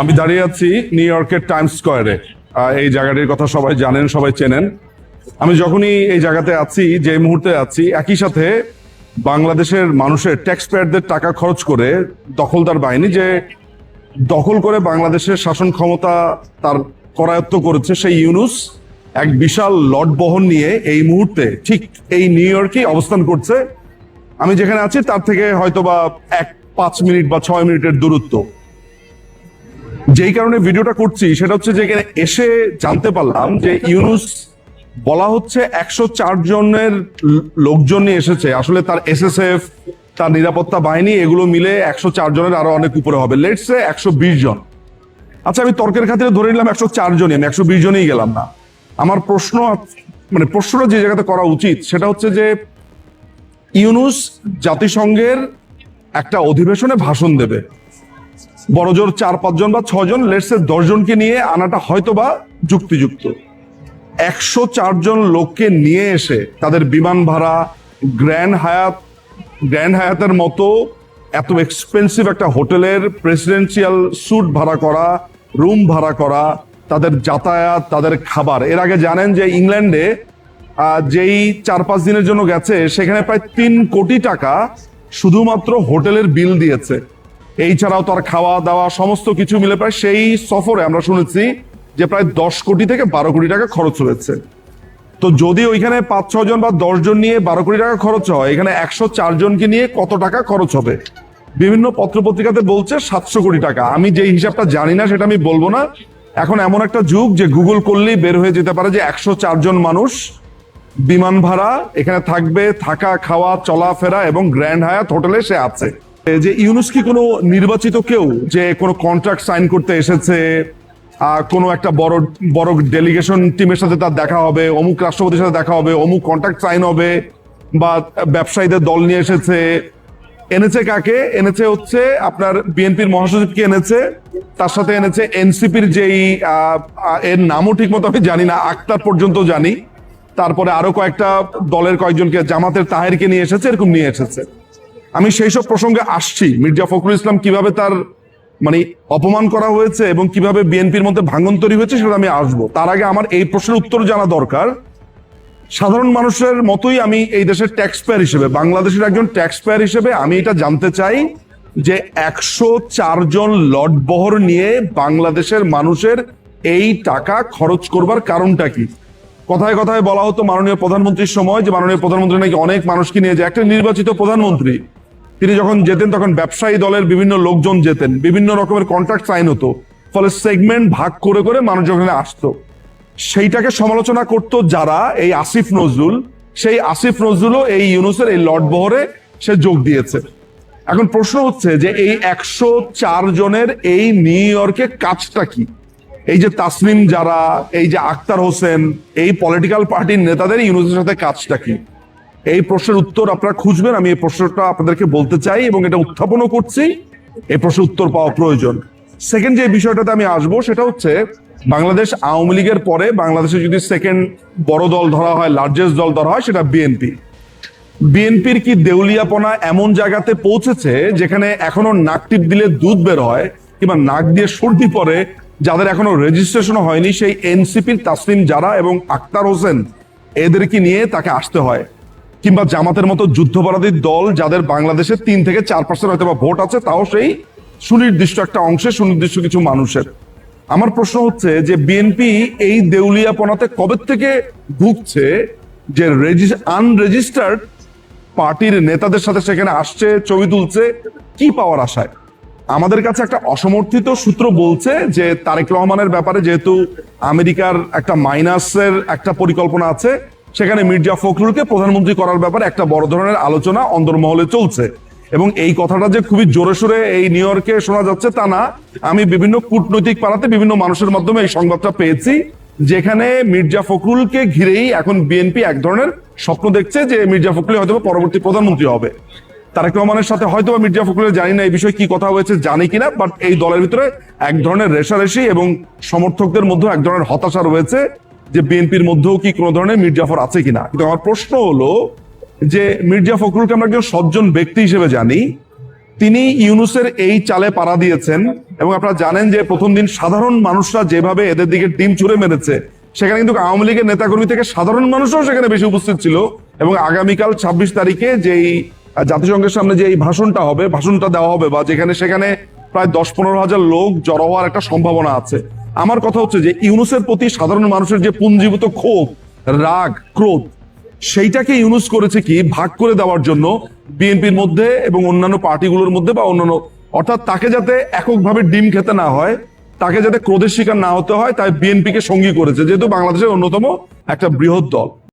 আমি দাঁড়িয়ে আছি নিউ ইয়র্কের টাইমস স্কোয়ারে এই জায়গাটির কথা সবাই জানেন, সবাই চেনেন। আমি যখনই এই জায়গাতে আছি যে মুহূর্তে আছি, একই সাথে বাংলাদেশের মানুষের ট্যাক্স পেয়ারদের টাকা খরচ করে দখলদার বাহিনী যে দখল করে বাংলাদেশের শাসন ক্ষমতা তার করায়ত্ত করেছে, সেই ইউনুস এক বিশাল লট বহন নিয়ে এই মুহূর্তে ঠিক এই নিউ ইয়র্কেই অবস্থান করছে। আমি যেখানে আছি, তার থেকে হয়তোবা এক পাঁচ মিনিট বা ছয় মিনিটের দূরত্ব। যেই কারণে ভিডিওটা করছি, সেটা হচ্ছে যে এখানে এসে জানতে পারলাম যে ইউনুস বলা হচ্ছে একশো চার জনের লোকজন নিয়ে এসেছে। আসলে তার এসএসএফ, তার নিরাপত্তা বাহিনী, এগুলো মিলে একশো চার জনের আরও অনেক উপরে হবে। লেটসে একশো বিশ জন। আচ্ছা আমি তর্কের খাতিরে ধরে নিলাম একশো চার জনই, আমি একশো বিশ জনই গেলাম না। আমার প্রশ্ন মানে প্রশ্নটা যে জায়গাতে করা উচিত, সেটা হচ্ছে যে ইউনুস জাতিসংঘের একটা অধিবেশনে ভাষণ দেবে। বড়জোর চার পাঁচজন বা ছজন লেটসে দশজনকে নিয়ে আনাটা হয়তো বা যুক্তিযুক্ত। একশো চারজন লোককে নিয়ে এসে তাদের বিমান ভাড়া গ্র্যান্ড হায়াত গ্র্যান্ড হায়াতের মতো এত এক্সপেন্সিভ একটা হোটেলের প্রেসিডেন্সিয়াল স্যুট ভাড়া করা রুম ভাড়া করা, তাদের যাতায়াত, তাদের খাবার। এর আগে জানেন যে ইংল্যান্ডে যেই চার, পাঁচ দিনের জন্য গেছে, সেখানে প্রায় তিন কোটি টাকা শুধুমাত্র হোটেলের বিল দিয়েছে। এই ছাড়াও তার খাওয়া দাওয়া সমস্ত কিছু মিলে প্রায় সেই সফরে আমরা শুনেছি যে প্রায় দশ কোটি থেকে বারো কোটি টাকা খরচ হয়েছে। তো যদি ওইখানে পাঁচ ছ জন বা দশ জন নিয়ে বারো কোটি টাকা খরচ হয়, এখানে একশো চার জনকে নিয়ে কত টাকা খরচ হবে? বিভিন্ন পত্রপত্রিকাতে বলছে সাতশো কোটি টাকা। আমি যে হিসাবটা জানি না, সেটা আমি বলব না। এখন এমন একটা যুগ যে গুগল করলেই বের হয়ে যেতে পারে যে একশো জন মানুষ বিমান ভাড়া, এখানে থাকবে থাকা, খাওয়া, চলাফেরা এবং গ্র্যান্ড হায়াত হোটেলে সে আছে। যে ইউনুস কি কোনো নির্বাচিত কেউ যে কোনো কন্ট্রাক্ট সাইন করতে এসেছে কোনো একটা বড় বড় ডেলিগেশন টিমের সাথে তার দেখা হবে, অমুক রাষ্ট্রপতির সাথে দেখা হবে, অমুক কন্ট্রাক্ট সাইন হবে, বা ব্যবসায়ীদের দল নিয়ে এসেছে, এনেছে কাকে? এনেছে হচ্ছে আপনার বিএনপির মহাসচিবকে এনেছে? তার সাথে এনেছে এনসিপির যেই এর নামও ঠিক মতো আমি জানি না, আক্তার পর্যন্ত জানি। তারপরে আরও কয়েকটা দলের কয়েকজনকে, জামাতের তাহেরকে নিয়ে এসেছে, এরকম নিয়ে এসেছে। আমি সেই সব প্রসঙ্গে আসছি। মির্জা ফখরুল ইসলাম কীভাবে তার মানে অপমান করা হয়েছে এবং কীভাবে বিএনপির মধ্যে ভাঙন তৈরি হয়েছে সেটা আমি আসব। তার আগে আমার এই প্রশ্নের উত্তর জানা দরকার। সাধারণ মানুষের মতোই আমি এই দেশের ট্যাক্স পেয়ার হিসেবে, বাংলাদেশের একজন ট্যাক্স পেয়ার হিসেবে আমি এটা জানতে চাই যে একশো চারজন লট বহর নিয়ে বাংলাদেশের মানুষের এই টাকা খরচ করবার কারণটা কি? কথায় কথায় বলা হতো মাননীয় প্রধানমন্ত্রীর সময় যে মাননীয় প্রধানমন্ত্রী নাকি অনেক মানুষকে নিয়ে যায়। একটা নির্বাচিত প্রধানমন্ত্রী তিনি যখন যেতেন, তখন ব্যবসায়ী দলের বিভিন্ন লোকজন যেতেন। বিভিন্ন রকমের কন্ট্রাক্ট সাইন হতো। ফলে সেগমেন্ট ভাগ করে করে মানুষ যখন আসতো। সেইটাকে সমালোচনা করত যারা এই আসিফ নজরুল। সেই আসিফ নজরুলও এই ইউনুসের এই লর্ড বহরে সে যোগ দিয়েছে। এখন প্রশ্ন হচ্ছে যে এই একশো চার জনের এই নিউ ইয়র্কে কাজটা কি? এই যে তাসনিম যারা, এই যে আক্তার হোসেন, এই পলিটিক্যাল পার্টির নেতাদের ইউনুসের সাথে কাজটা কি? এই প্রশ্নের উত্তর আপনারা খুঁজবেন, আমি এই প্রশ্নটা আপনাদেরকে বলতে চাই এবং এটা উত্থাপনও করছি। এই প্রশ্নের উত্তর পাওয়া প্রয়োজন। সেকেন্ড যে বিষয়টাতে আমি আসব, সেটা হচ্ছে বাংলাদেশ আওয়ামী লীগের পরে বাংলাদেশে যদি সেকেন্ড বড় দল ধরা হয় লার্জেস্ট দল ধরা হয়, সেটা বিএনপি বিএনপির কি দেউলিয়াপনা এমন জায়গাতে পৌঁছেছে যেখানে এখনও নাক টিপ দিলে দুধ বের হয় কিংবা নাক দিয়ে সর্দি পরে যাদের এখনও রেজিস্ট্রেশন হয়নি সেই এনসিপির তাসলিম যারা এবং আক্তার হোসেন, এদেরকে নিয়ে তাকে আসতে হয়। কিংবা জামাতের মতো যুদ্ধপরাধীর দল যাদের বাংলাদেশে তিন থেকে চার পার্সেন্ট হয়তো বা ভোট আছে, তাও সেই সুনির্দিষ্ট একটা অংশে সুনির্দিষ্ট কিছু মানুষের। আমার প্রশ্ন হচ্ছে যে বিএনপি এই দেউলিয়াপনাতে কবে থেকে ভুগছে যে আনরেজিস্টার্ড পার্টির নেতাদের সাথে সেখানে আসছে, ছবি তুলছে, কি পাওয়ার আশায়? আমাদের কাছে একটা অসমর্থিত সূত্র বলছে যে তারেক রহমানের ব্যাপারে যেহেতু আমেরিকার একটা মাইনাসের একটা পরিকল্পনা আছে সেখানে মির্জা ফখরুলকে প্রধানমন্ত্রী করার ব্যাপারে একটা বড় ধরনের আলোচনা অন্দরমহলে চলছে। এবং এই কথাটা যে খুবই জোরে সোরে এই নিউ ইয়র্কে শোনা যাচ্ছে তা না। আমি বিভিন্ন কূটনৈতিক পাড়াতে বিভিন্ন মানুষের মাধ্যমে এই সংবাদটা পেয়েছি, যেখানে মির্জা ফখরুলকে ঘিরেই এখন বিএনপি এক ধরনের স্বপ্ন দেখছে যে মির্জা ফখরুল হয়তো পরবর্তী প্রধানমন্ত্রী হবে। তারেক রহমানের সাথে হয়তো মির্জা ফখরুলের জানি না এই বিষয়ে কি কথা হয়েছে, জানি কিনা বাট এই দলের ভিতরে এক ধরনের রেশারেশি এবং সমর্থকদের মধ্যে এক ধরনের হতাশা রয়েছে। যে বিএনপির মধ্যেও কি কোনো ধরনের মির্জাফর আছে কিনা? কিন্তু আমার প্রশ্ন হলো যে মির্জা ফখরুলকে আমরা একজন সজ্জন ব্যক্তি হিসেবে জানি। তিনি ইউনুসের এই চালে পাড়া দিয়েছেন এবং আপনারা জানেন যে প্রথম দিন সাধারণ মানুষরা যেভাবে এদের দিকে টিম ছুড়ে মেরেছে, সেখানে কিন্তু আওয়ামী লীগের নেতাকর্মী থেকে সাধারণ মানুষও সেখানে বেশি উপস্থিত ছিল এবং আগামীকাল ছাব্বিশ তারিখে যেই জাতিসংঘের সামনে যে এই ভাষণটা হবে, ভাষণটা দেওয়া হবে বা যেখানে সেখানে প্রায় দশ পনেরো হাজার লোক জড়ো হওয়ার একটা সম্ভাবনা আছে। আমার কথা হচ্ছে যে ইউনুসের প্রতি সাধারণ মানুষের যে পুঞ্জীভূত ক্ষোভ, রাগ, ক্রোধ, সেইটাকে ইউনুস করেছে কি? ভাগ করে দেওয়ার জন্য বিএনপির মধ্যে এবং অন্যান্য পার্টিগুলোর মধ্যে বা অন্যান্য, অর্থাৎ তাকে যাতে এককভাবে ডিম খেতে না হয়, তাকে যাতে ক্রোধের শিকার না হতে হয়, তাই বিএনপিকে সঙ্গী করেছে, যেহেতু বাংলাদেশের অন্যতম একটা বৃহৎ দল।